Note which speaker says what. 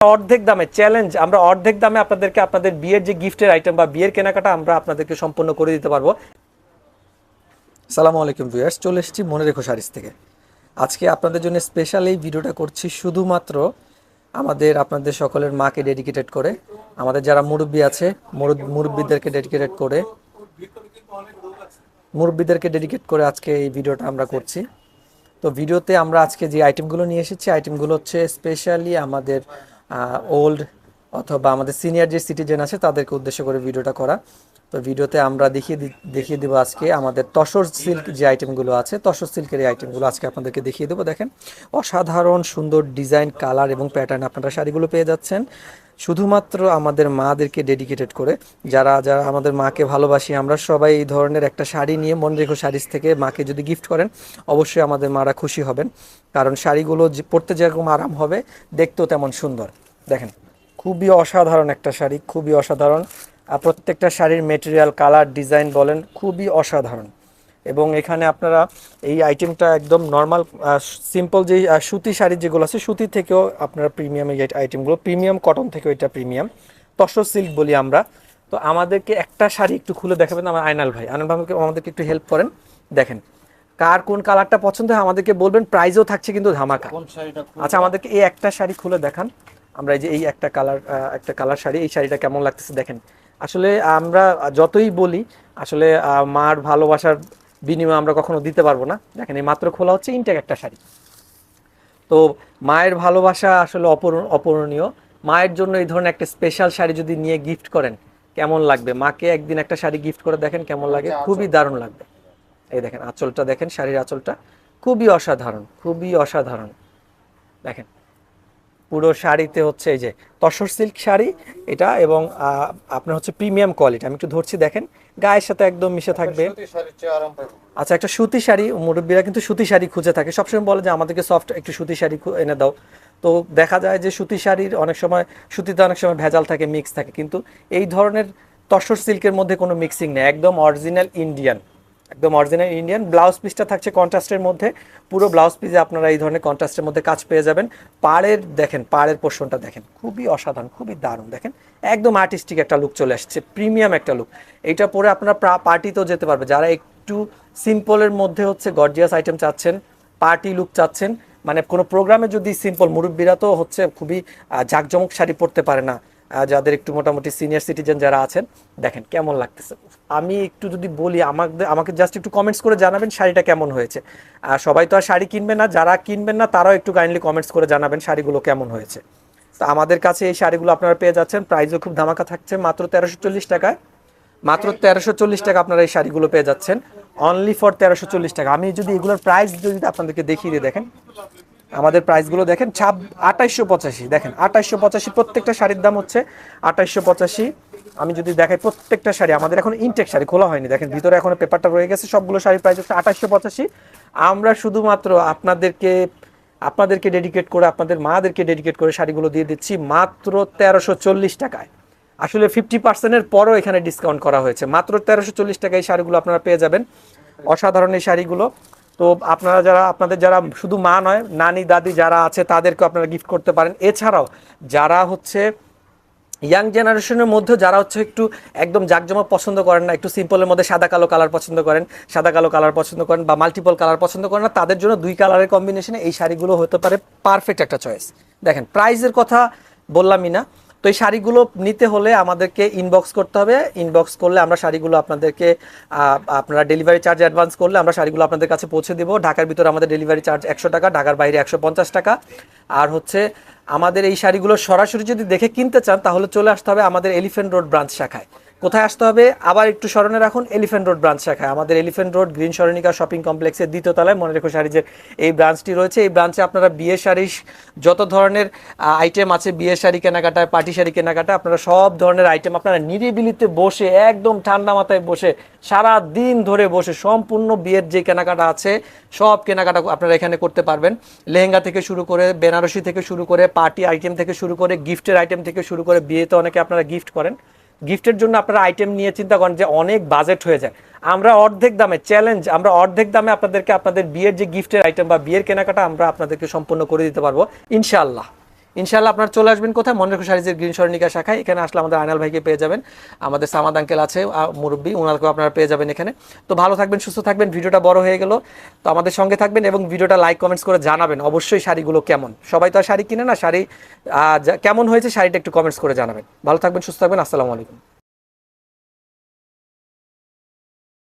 Speaker 1: অর্ধেক দামে চ্যালেঞ্জ আমরা অর্ধেক দামে আপনাদেরকে আপনাদের বিয়ের যে গিফটের আইটেম বা বিয়ের কেনাকাটা আমরা আপনাদেরকে সম্পূর্ণ করে দিতে পারব। সালামু আলাইকুম ভিউয়ার্স, চলে এসেছি মনে রেখো শাড়িস থেকে। আজকে আপনাদের জন্য স্পেশাল এই ভিডিওটা করছি শুধুমাত্র আমাদের, আপনাদের সকলের মাকে ডেডিকেটেড করে। আমাদের যারা মুরব্বী আছে মুরব- মুরব্বীদেরকে ডেডিকেটেড করে, মুরব্বীদেরকে ডেডিকেট করে আজকে এই ভিডিওটা আমরা করছি। তো ভিডিওতে আমরা আজকে যে আইটেমগুলো নিয়ে এসেছি আইটেমগুলো হচ্ছে স্পেশালি আমাদের uh, old অথবা আমাদের সিনিয়র যে সিটিজেন আছে, তাদেরকে উদ্দেশ্য করে ভিডিওটা করা। তো ভিডিওতে আমরা দেখিয়ে দেখিয়ে দেবো আজকে আমাদের তসর সিল্ক যে আইটেমগুলো আছে, তসর সিল্কের এই আইটেমগুলো আজকে আপনাদেরকে দেখিয়ে দেবো। দেখেন, অসাধারণ সুন্দর ডিজাইন কালার এবং প্যাটার্ন আপনারা শাড়িগুলো পেয়ে যাচ্ছেন। শুধুমাত্র আমাদের মাদেরকে ডেডিকেটেড করে, যারা যারা আমাদের মাকে ভালোবাসি, আমরা সবাই এই ধরনের একটা শাড়ি নিয়ে মন রেখো শাড়িস থেকে মাকে যদি গিফট করেন, অবশ্যই আমাদের মারা খুশি হবেন। কারণ শাড়িগুলো পরতে যেরকম আরাম হবে, দেখতেও তেমন সুন্দর। দেখেন। খুবই অসাধারণ একটা শাড়ি খুবই অসাধারণ। আর প্রত্যেকটা শাড়ির মেটেরিয়াল কালার ডিজাইন বলেন খুবই অসাধারণ। এবং এখানে আপনারা এই আইটেমটা একদম নর্মাল সিম্পল যে সুতি শাড়ি যেগুলো আছে সুতি থেকেও আপনারা প্রিমিয়াম এই আইটেমগুলো প্রিমিয়াম কটন থেকেও এটা প্রিমিয়াম তসর সিল্ক বলি আমরা। তো আমাদেরকে একটা শাড়ি একটু খুলে দেখাবেন আমার আয়নাল ভাই। আয়নাল ভাই আমাদেরকে একটু হেল্প করেন। দেখেন কার কোন কালারটা পছন্দ হয় আমাদেরকে বলবেন প্রাইজও থাকছে কিন্তু ধামাকা। আচ্ছা আমাদেরকে এই একটা শাড়ি খুলে দেখান। আমরা এই যে এই একটা কালার একটা কালার শাড়ি এই শাড়িটা কেমন লাগতেছে দেখেন। আসলে আমরা যতই বলি আসলে মার ভালোবাসার বিনিময় আমরা কখনো দিতে পারব না। দেখেন এই মাত্র খোলা হচ্ছে ইনটেক একটা শাড়ি। তো মায়ের ভালোবাসা আসলে অপর অপূরণীয়। মায়ের জন্য এই ধরনের একটা স্পেশাল শাড়ি যদি নিয়ে গিফট করেন কেমন লাগবে? মাকে একদিন একটা শাড়ি গিফট করে দেখেন কেমন লাগে? খুবই দারুণ লাগবে। এই দেখেন আঁচলটা দেখেন শাড়ির আঁচলটা। খুবই অসাধারণ খুবই অসাধারণ। দেখেন পুরো শাড়িতে হচ্ছে এই যে তসর সিল্ক শাড়ি এটা এবং আপনার হচ্ছে প্রিমিয়াম কোয়ালিটি। আমি একটু ধরছি দেখেন গায়ের সাথে একদম মিশে থাকবে। আচ্ছা একটা সুতি শাড়ি মুরব্বীরা কিন্তু সুতি শাড়ি খুঁজে থাকে। সবসময় বলে যে আমাদেরকে সফট একটু সুতি শাড়ি এনে দাও। তো দেখা যায় যে সুতি শাড়ির অনেক সময় সুতিতে অনেক সময় ভেজাল থাকে মিক্স থাকে। কিন্তু এই ধরনের তসর সিল্কের মধ্যে কোনো মিক্সিং নেই। একদম অরিজিনাল ইন্ডিয়ান একদম অরিজিনাল ইন্ডিয়ান ব্লাউজ পিসটা থাকছে কন্ট্রাস্টের মধ্যে। পুরো ব্লাউজ পিসে আপনারা এই ধরনের কন্ট্রাস্টের মধ্যে কাজ পেয়ে যাবেন। পাড়ের দেখেন, পাড়ের পোর্শনটা দেখেন। খুবই অসাধারণ, খুবই দারুণ দেখেন। একদম আর্টিস্টিক একটা লুক চলে আসছে প্রিমিয়াম একটা লুক এইটা পরে আপনারা পার্টিতেও যেতে পারবে। যারা একটু সিম্পলের মধ্যে হচ্ছে গর্জিয়াস আইটেম চাচ্ছেন পার্টি লুক চাচ্ছেন মানে কোনো প্রোগ্রামে যদি সিম্পল মুরব্বীরা তো হচ্ছে খুবই জাঁকজমক শাড়ি পরতে পারে না। যাদের একটু মোটামুটি সিনিয়র সিটিজেন যারা আছেন, দেখেন কেমন লাগতেছে। আমি একটু যদি বলি, আমাকে আমাকে জাস্ট একটু কমেন্টস করে জানাবেন শাড়িটা কেমন হয়েছে। আর সবাই তো আর শাড়ি কিনবে না, যারা কিনবেন না, তারাও একটু কাইন্ডলি কমেন্টস করে জানাবেন শাড়িগুলো কেমন হয়েছে। তো আমাদের কাছে এই শাড়িগুলো আপনারা পেয়ে যাচ্ছেন প্রাইসও খুব ধামাকা থাকছে, মাত্র তেরোশো চল্লিশ টাকায়। মাত্র তেরোশো চল্লিশ টাকা আপনারা এই শাড়িগুলো পেয়ে যাচ্ছেন। অনলি ফর তেরোশো চল্লিশ টাকা। আমি যদি এগুলোর প্রাইস যদি আপনাদেরকে দেখিয়ে দিয়ে দেখেন। আমাদের প্রাইসগুলো দেখেন ছাব আঠাইশশো পঁচাশি। দেখেন আঠাইশশো পঁচাশি প্রত্যেকটা শাড়ির দাম হচ্ছে আঠাইশশো পঁচাশি। আমি যদি দেখাই প্রত্যেকটা শাড়ি, আমাদের এখন ইনটেক শাড়ি খোলা হয়নি। দেখেন, ভিতরে এখনও পেপারটা রয়ে গেছে, সবগুলো শাড়ির প্রাইস হচ্ছে আঠাইশশো পঁচাশি। আমরা শুধুমাত্র আপনাদেরকে আপনাদেরকে ডেডিকেট করে, আপনাদের মাদেরকে ডেডিকেট করে শাড়িগুলো দিয়ে দিচ্ছি মাত্র তেরোশো চল্লিশ টাকায়। আসলে ফিফটি পার্সেন্টের পরও এখানে ডিসকাউন্ট করা হয়েছে। মাত্র তেরোশো চল্লিশ টাকায় শাড়িগুলো আপনারা পেয়ে যাবেন। অসাধারণ এই শাড়িগুলো। তো আপনারা যারা, আপনাদের যারা শুধু মা নয়, নানি, দাদি যারা আছে তাদেরকে আপনারা গিফট করতে পারেন। এছাড়াও যারা হচ্ছে ইয়াং জেনারেশনের মধ্যে যারা হচ্ছে একটু একদম জাকজমক পছন্দ করেন না, একটু সিম্পলের মধ্যে সাদা কালো কালার পছন্দ করেন, সাদা কালো কালার পছন্দ করেন বা মাল্টিপল কালার পছন্দ করেন না, তাদের জন্য দুই কালারের কম্বিনেশনে এই শাড়িগুলো হতে পারে পারফেক্ট একটা চয়েস দেখেন প্রাইজের কথা বললামই না তো এই শাড়িগুলো নিতে হলে আমাদেরকে ইনবক্স করতে হবে। ইনবক্স করলে আমরা শাড়িগুলো আপনাদেরকে আপনারা ডেলিভারি চার্জ অ্যাডভান্স করলে আমরা শাড়িগুলো আপনাদের কাছে পৌঁছে দেবো। ঢাকার ভিতরে আমাদের ডেলিভারি চার্জ একশো টাকা, ঢাকার বাইরে একশো পঞ্চাশ টাকা। আর হচ্ছে আমাদের এই শাড়িগুলো সরাসরি যদি দেখে কিনতে চান, তাহলে চলে আসতে হবে আমাদের এলিফেন্ট রোড ব্রাঞ্চ শাখায়। কোথায় আসতে হবে? আবার একটু স্মরণে রাখুন এলিফেন্ট রোড ব্রাঞ্চ শাখায়। আমাদের এলিফেন্ট রোড গ্রিন সরণিকা শপিং কমপ্লেক্সের দ্বিতীয় তলায় মনে রেখো শাড়িজের এই ব্রাঞ্চটি রয়েছে। এই ব্রাঞ্চে আপনারা বিয়ে শাড়ি, যত ধরনের আইটেম আছে বিয়ে শাড়ি কেনাকাটা পার্টি শাড়ি কেনাকাটা আপনারা সব ধরনের আইটেম আপনারা নিরিবিলিতে বসে, একদম ঠান্ডা মাথায় বসে সারা দিন ধরে বসে, সম্পূর্ণ বিয়ের যে কেনাকাটা আছে, সব কেনাকাটা আপনারা এখানে করতে পারবেন। লেহেঙ্গা থেকে শুরু করে, বেনারসি থেকে শুরু করে পার্টি আইটেম থেকে শুরু করে গিফটের আইটেম থেকে শুরু করে, বিয়েতে অনেকে আপনারা গিফট করেন। গিফটের জন্য আপনারা আইটেম নিয়ে চিন্তা করেন যে অনেক বাজেট হয়ে যায়। আমরা অর্ধেক দামে চ্যালেঞ্জ আমরা অর্ধেক দামে আপনাদেরকে আপনাদের বিয়ের যে গিফটের আইটেম বা বিয়ের কেনাকাটা আমরা আপনাদেরকে সম্পূর্ণ করে দিতে পারব, ইনশাআল্লাহ। ইনশাল্লাহ আপনার চলে আসবেন কোথায়? মনে রেখো সারিজের গ্রিন সরণিকা শাখায়। এখানে আসলে আমাদের আয়নাল ভাইকে পেয়ে যাবেন। আমাদের সামাদ আঙ্কেল আছে মুরব্বী ওনাকেও আপনারা পেয়ে যাবেন এখানে। তো ভালো থাকবেন, সুস্থ থাকবেন। ভিডিওটা বড় হয়ে গেল। তো আমাদের সঙ্গে থাকবেন এবং ভিডিওটা লাইক, কমেন্টস করে জানাবেন অবশ্যই শাড়িগুলো কেমন। সবাই তো আর শাড়ি কিনে না, শাড়ি কেমন হয়েছে শাড়িটা একটু কমেন্টস করে জানাবেন। ভালো থাকবেন, সুস্থ থাকবেন। আসসালামু আলাইকুম।